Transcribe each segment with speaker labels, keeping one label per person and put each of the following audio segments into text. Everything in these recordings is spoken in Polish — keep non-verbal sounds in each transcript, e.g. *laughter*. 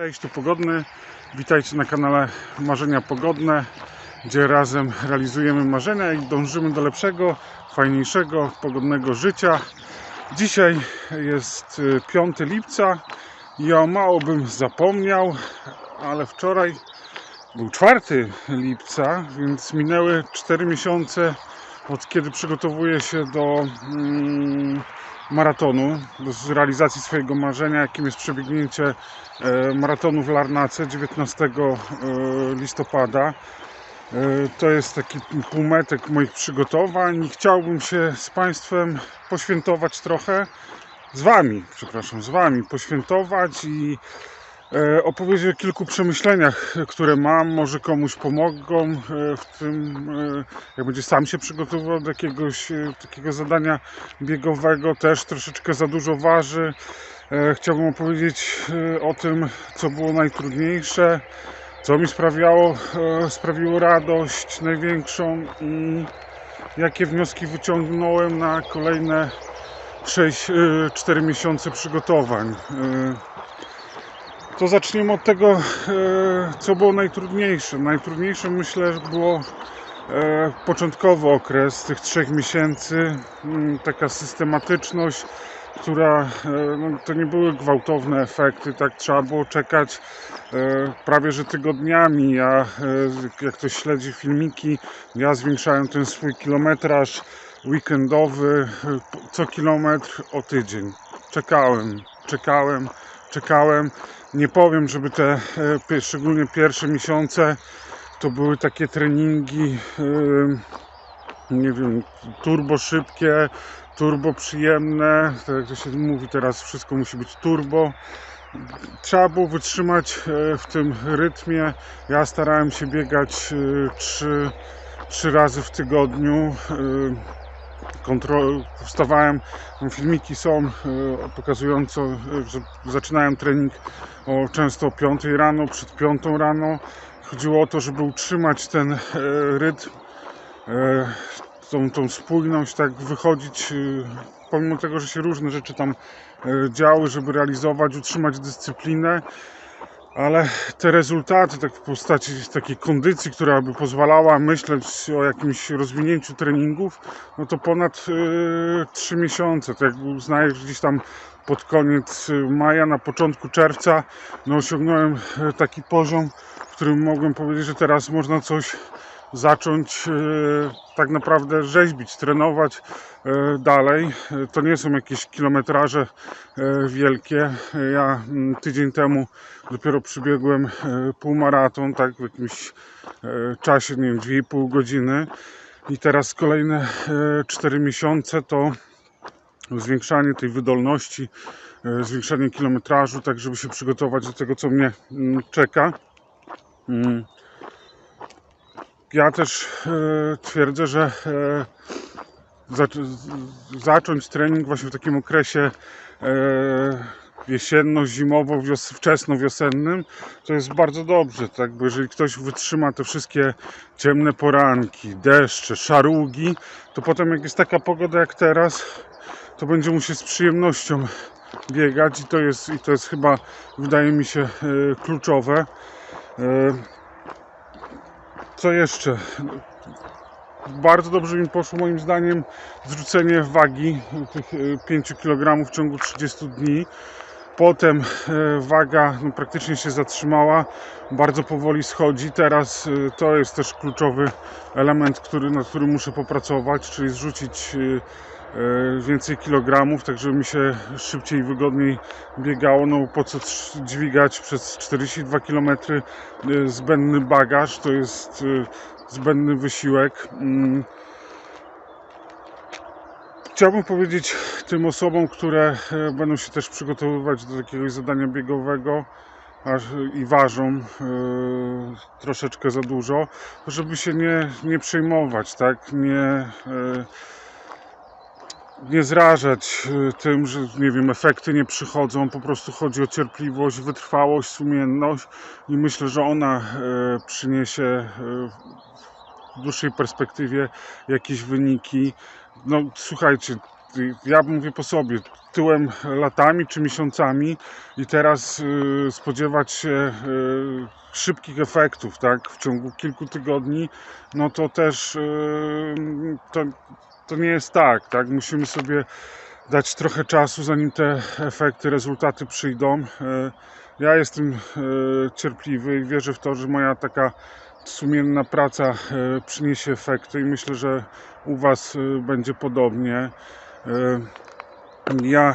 Speaker 1: Cześć, tu Pogodny. Witajcie na kanale Marzenia Pogodne, gdzie razem realizujemy marzenia i dążymy do lepszego, fajniejszego, pogodnego życia. Dzisiaj jest y, 5 lipca. Ja mało bym zapomniał, ale wczoraj był 4 lipca, więc minęły 4 miesiące od kiedy przygotowuję się do mm, maratonu, do realizacji swojego marzenia, jakim jest przebiegnięcie e, maratonu w Larnace 19 e, listopada. E, To jest taki półmetek moich przygotowań chciałbym się z Państwem poświętować trochę, z Wami, przepraszam, z Wami poświętować i opowiedzieć o kilku przemyśleniach, które mam, może komuś pomogą e, w tym, e, jak będzie sam się przygotowywał do jakiegoś e, takiego zadania biegowego, też troszeczkę za dużo waży. E, Chciałbym opowiedzieć e, o tym, co było najtrudniejsze, co mi sprawiało, e, sprawiło radość największą i jakie wnioski wyciągnąłem na kolejne 6-4 miesiące przygotowań. To zaczniemy od tego, e, co było najtrudniejsze. Najtrudniejsze myślę, że było e, początkowy okres tych trzech miesięcy, mm, taka systematyczność, która e, no, to nie były gwałtowne efekty, tak trzeba było czekać prawie że tygodniami. Ja, jak ktoś śledzi filmiki, ja zwiększałem ten swój kilometraż weekendowy co kilometr o tydzień. Czekałem, czekałem, czekałem. Nie powiem, żeby te e, szczególnie pierwsze miesiące to były takie treningi, e, nie wiem, turbo szybkie, turbo przyjemne. Tak jak to się mówi teraz, wszystko musi być turbo. Trzeba było wytrzymać e, w tym rytmie. Ja starałem się biegać trzy, trzy razy w tygodniu. Wstawałem, filmiki są e, pokazujące, że zaczynałem trening o często o 5 rano, przed 5 rano. Chodziło o to, żeby utrzymać ten e, rytm, e, tą, tą spójność, tak wychodzić, pomimo tego, że się różne rzeczy tam działy, żeby realizować, utrzymać dyscyplinę. Ale te rezultaty, tak w postaci takiej kondycji, która by pozwalała myśleć o jakimś rozwinięciu treningów, no to ponad e, 3 miesiące. Tak jak uznajesz gdzieś tam pod koniec e, maja, na początku czerwca, no osiągnąłem e, taki poziom, w którym mogłem powiedzieć, że teraz można coś zacząć e, tak naprawdę rzeźbić, trenować e, dalej. E, To nie są jakieś kilometraże wielkie. Ja mm, tydzień temu dopiero przybiegłem półmaraton, tak w jakimś czasie, nie wiem, 2,5 godziny. I teraz kolejne e, 4 miesiące to zwiększanie tej wydolności, zwiększanie kilometrażu, tak żeby się przygotować do tego, co mnie mm, czeka. Ja też e, twierdzę, że e, zacząć trening właśnie w takim okresie e, jesienno-zimowo, wios- wczesno-wiosennym, to jest bardzo dobrze, tak, bo jeżeli ktoś wytrzyma te wszystkie ciemne poranki, deszcze, szarugi, to potem jak jest taka pogoda jak teraz, to będzie mu się z przyjemnością biegać i to jest, i to jest chyba, wydaje mi się, kluczowe. E, Co jeszcze? Bardzo dobrze mi poszło moim zdaniem zrzucenie wagi tych 5 kg w ciągu 30 dni. Potem e, waga no, praktycznie się zatrzymała, bardzo powoli schodzi. Teraz e, to jest też kluczowy element, który, nad którym muszę popracować, czyli zrzucić e, e, więcej kilogramów, tak żeby mi się szybciej i wygodniej biegało. No po co dźwigać przez 42 km e, zbędny bagaż, to jest e, zbędny wysiłek. Mm. Chciałbym powiedzieć tym osobom, które e, będą się też przygotowywać do jakiegoś zadania biegowego i ważą e, troszeczkę za dużo, żeby się nie, nie przejmować, tak? Nie, e, nie zrażać e, tym, że nie wiem, efekty nie przychodzą. Po prostu chodzi o cierpliwość, wytrwałość, sumienność i myślę, że ona e, przyniesie e, w dłuższej perspektywie jakieś wyniki. No słuchajcie, ty- ja mówię po sobie, tyłem latami czy miesiącami i teraz y, spodziewać się y, szybkich efektów, tak, w ciągu kilku tygodni, no to też y, to, to nie jest tak, tak, musimy sobie dać trochę czasu, zanim te efekty, rezultaty przyjdą. Y, Ja jestem y, cierpliwy i wierzę w to, że moja taka sumienna praca e, przyniesie efekty i myślę, że u Was e, będzie podobnie. E, Ja e,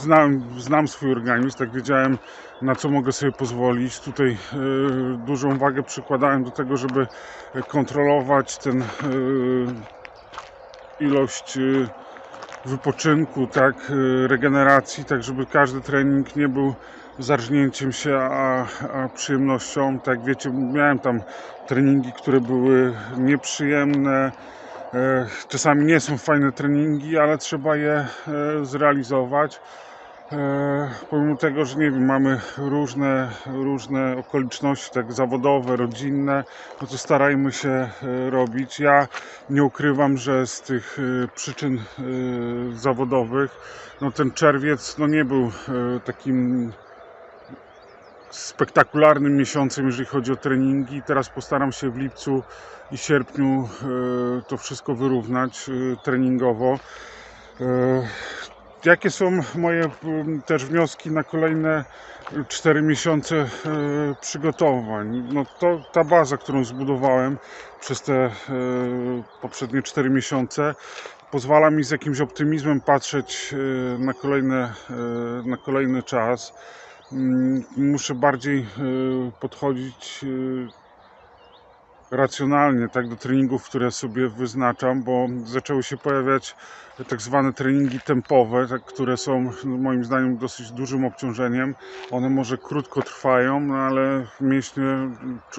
Speaker 1: znam, znam swój organizm, tak wiedziałem na co mogę sobie pozwolić. Tutaj e, dużą wagę przykładałem do tego, żeby kontrolować ten e, ilość e, wypoczynku, tak, e, regeneracji, tak żeby każdy trening nie był zarżnięciem się, a, a przyjemnością. Tak wiecie, miałem tam treningi, które były nieprzyjemne. E, Czasami nie są fajne treningi, ale trzeba je e, zrealizować. E, Pomimo tego, że nie wiem, mamy różne, różne okoliczności, tak zawodowe, rodzinne, no to starajmy się e, robić. Ja nie ukrywam, że z tych e, przyczyn zawodowych, no ten czerwiec no nie był takim spektakularnym miesiącem, jeżeli chodzi o treningi. Teraz postaram się w lipcu i sierpniu to wszystko wyrównać treningowo. Jakie są moje też wnioski na kolejne 4 miesiące e, przygotowań? No to ta baza, którą zbudowałem przez te e, poprzednie 4 miesiące, pozwala mi z jakimś optymizmem patrzeć e, na, kolejne, na kolejny czas. Muszę bardziej podchodzić racjonalnie tak do treningów, które sobie wyznaczam, bo zaczęły się pojawiać tak zwane treningi tempowe, tak, które są no, moim zdaniem dosyć dużym obciążeniem. One może krótko trwają, no, ale mięśnie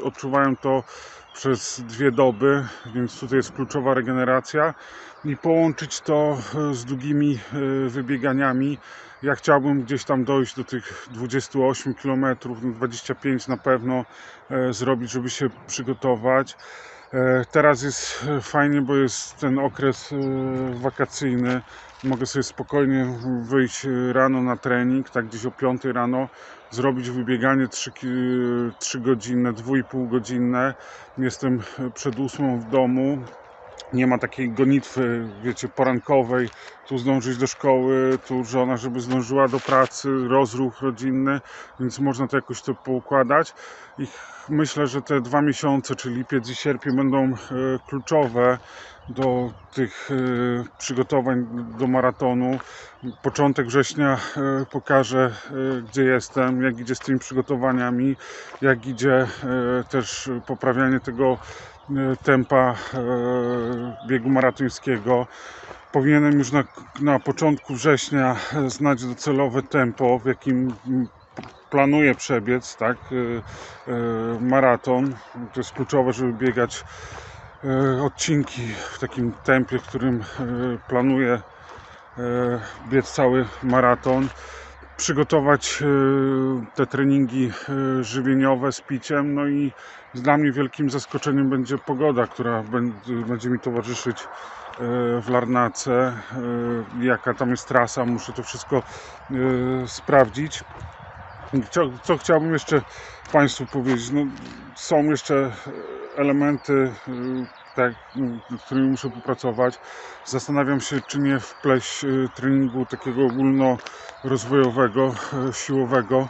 Speaker 1: odczuwają to przez dwie doby, więc tutaj jest kluczowa regeneracja i połączyć to e, z długimi e, wybieganiami. Ja chciałbym gdzieś tam dojść do tych 28 km, 25 na pewno e, zrobić, żeby się przygotować. E, Teraz jest e, fajnie, bo jest ten okres wakacyjny. Mogę sobie spokojnie wyjść rano na trening, tak gdzieś o 5 rano, zrobić wybieganie 3, 3 godzinne, 2,5 godzinne. Jestem przed 8 w domu. Nie ma takiej gonitwy, wiecie, porankowej. Tu zdążyć do szkoły, tu żona, żeby zdążyła do pracy, rozruch rodzinny, więc można to jakoś to poukładać. I myślę, że te dwa miesiące, czyli lipiec i sierpień, będą e, kluczowe do tych e, przygotowań do maratonu. Początek września e, pokaże, e, gdzie jestem, jak idzie z tymi przygotowaniami, jak idzie też poprawianie tego tempa e, biegu maratońskiego. Powinienem już na, na początku września e, znać docelowe tempo, w jakim planuję przebiec, tak, e, e, maraton. To jest kluczowe, żeby biegać e, odcinki w takim tempie, w którym e, planuję e, biec cały maraton. Przygotować e, te treningi e, żywieniowe z piciem, no i dla mnie wielkim zaskoczeniem będzie pogoda, która będzie, mi towarzyszyć e, w Larnace, jaka tam jest trasa, muszę to wszystko sprawdzić. Co, co chciałbym jeszcze Państwu powiedzieć? No, są jeszcze elementy, tak, nad którymi muszę popracować. Zastanawiam się, czy nie wpleść e, treningu takiego ogólnorozwojowego, e, siłowego,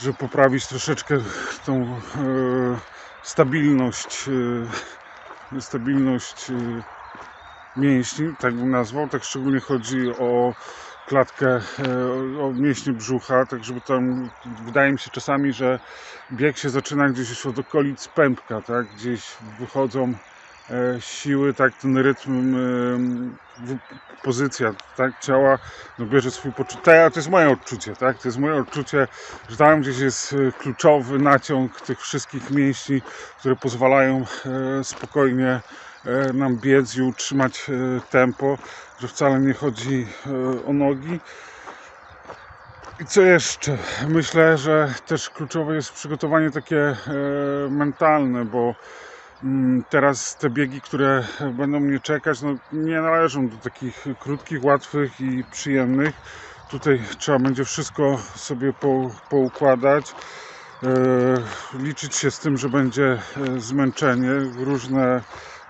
Speaker 1: żeby poprawić troszeczkę tą e, stabilność, stabilność mięśni, tak bym nazwał. Tak szczególnie chodzi o klatkę, o mięśnie brzucha, tak żeby tam, wydaje mi się czasami, że bieg się zaczyna gdzieś od okolic pępka, tak, gdzieś wychodzą siły, tak, ten rytm, e, pozycja, tak, ciała, no bierze swój początek, to jest moje odczucie, tak, to jest moje odczucie, że tam gdzieś jest e, kluczowy naciąg tych wszystkich mięśni, które pozwalają e, spokojnie e, nam biec i utrzymać e, tempo, że wcale nie chodzi e, o nogi. I co jeszcze? Myślę, że też kluczowe jest przygotowanie takie e, mentalne, bo Teraz te biegi, które będą mnie czekać, no nie należą do takich krótkich, łatwych i przyjemnych. Tutaj trzeba będzie wszystko sobie po, poukładać. E, liczyć się z tym, że będzie e, zmęczenie. Różne,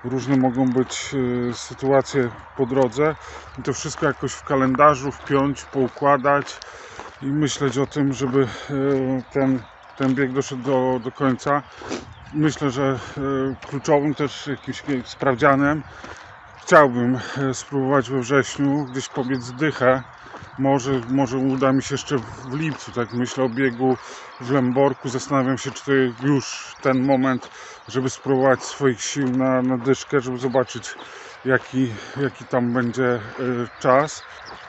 Speaker 1: różne mogą być e, sytuacje po drodze. I to wszystko jakoś w kalendarzu wpiąć, poukładać i myśleć o tym, żeby ten, ten bieg doszedł do, do końca. Myślę, że e, kluczowym też jakimś sprawdzianem chciałbym e, spróbować we wrześniu gdzieś pobiec dychę. Może, może uda mi się jeszcze w lipcu, tak myślę o biegu w Lęborku. Zastanawiam się, czy to już ten moment, żeby spróbować swoich sił na, na dyszkę, żeby zobaczyć jaki, jaki tam będzie e, czas.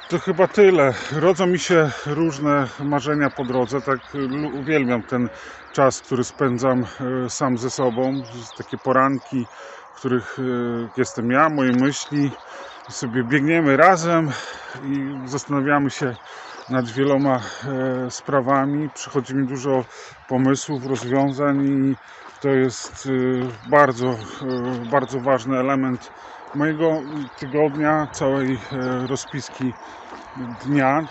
Speaker 1: To chyba tyle. Rodzą mi się różne marzenia po drodze. Tak lu- uwielbiam ten czas, który spędzam e, sam ze sobą. Takie poranki, w których jestem ja, moje myśli. Sobie biegniemy razem i zastanawiamy się nad wieloma sprawami. Przychodzi mi dużo pomysłów, rozwiązań i to jest bardzo, bardzo ważny element mojego tygodnia, całej e, rozpiski dnia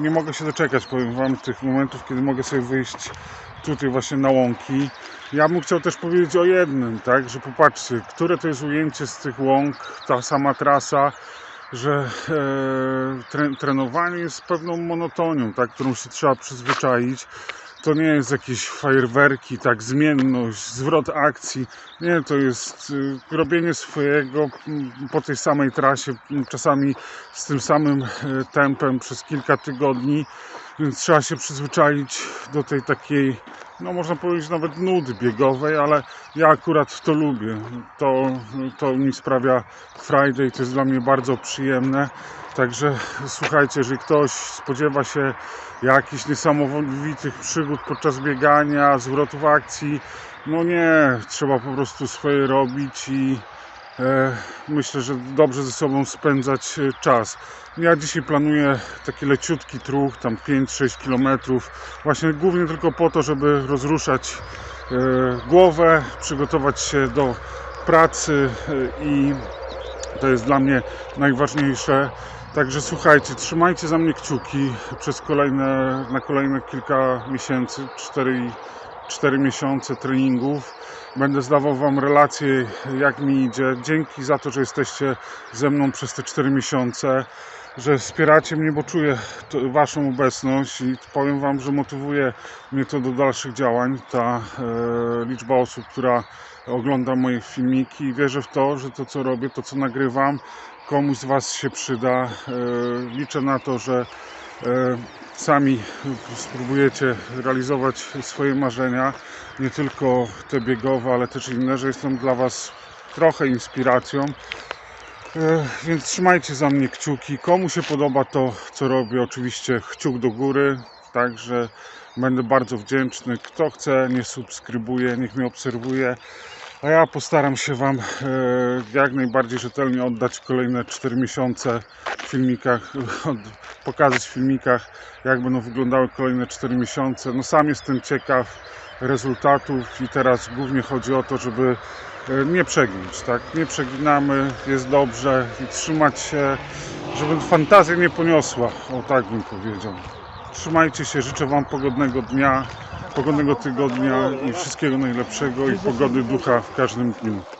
Speaker 1: nie mogę się doczekać, powiem Wam, tych momentów, kiedy mogę sobie wyjść tutaj właśnie na łąki. Ja bym chciał też powiedzieć o jednym, tak, że popatrzcie, które to jest ujęcie z tych łąk, ta sama trasa, że e, tre, trenowanie jest pewną monotonią, tak, którą się trzeba przyzwyczaić. To nie jest jakieś fajerwerki, tak, zmienność, zwrot akcji. Nie, to jest y, robienie swojego mm, po tej samej trasie, mm, czasami z tym samym e, tempem przez kilka tygodni, więc trzeba się przyzwyczaić do tej takiej, no można powiedzieć nawet nudy biegowej, ale ja akurat to lubię. To, to mi sprawia Friday, to jest dla mnie bardzo przyjemne. Także słuchajcie, jeżeli ktoś spodziewa się jakichś niesamowitych przygód podczas biegania, zwrotów akcji, no nie, trzeba po prostu swoje robić i e, myślę, że dobrze ze sobą spędzać e, czas. Ja dzisiaj planuję taki leciutki truch, tam 5-6 km, właśnie głównie tylko po to, żeby rozruszać e, głowę, przygotować się do pracy e, i to jest dla mnie najważniejsze. Także słuchajcie, trzymajcie za mnie kciuki przez kolejne, na kolejne kilka miesięcy, 4, 4 miesiące treningów. Będę zdawał Wam relacje, jak mi idzie. Dzięki za to, że jesteście ze mną przez te 4 miesiące, że wspieracie mnie, bo czuję Waszą obecność i powiem Wam, że motywuje mnie to do dalszych działań. Ta e, liczba osób, która ogląda moje filmiki i wierzę w to, że to co robię, to co nagrywam, komuś z Was się przyda. E, liczę na to, że e, sami spróbujecie realizować swoje marzenia, nie tylko te biegowe, ale też inne, że jestem dla Was trochę inspiracją. E, Więc trzymajcie za mnie kciuki. Komu się podoba to, co robię, oczywiście kciuk do góry. Także będę bardzo wdzięczny. Kto chce, nie subskrybuje, niech mnie obserwuje. A ja postaram się Wam e, jak najbardziej rzetelnie oddać kolejne 4 miesiące w filmikach, *laughs* pokazać w filmikach, jak będą wyglądały kolejne 4 miesiące. No sam jestem ciekaw rezultatów i teraz głównie chodzi o to, żeby e, nie przeginać, tak? Nie przeginamy, jest dobrze i trzymać się, żeby fantazja nie poniosła, o tak bym powiedział. Trzymajcie się, życzę Wam pogodnego dnia, pogodnego tygodnia i wszystkiego najlepszego i pogody ducha w każdym dniu.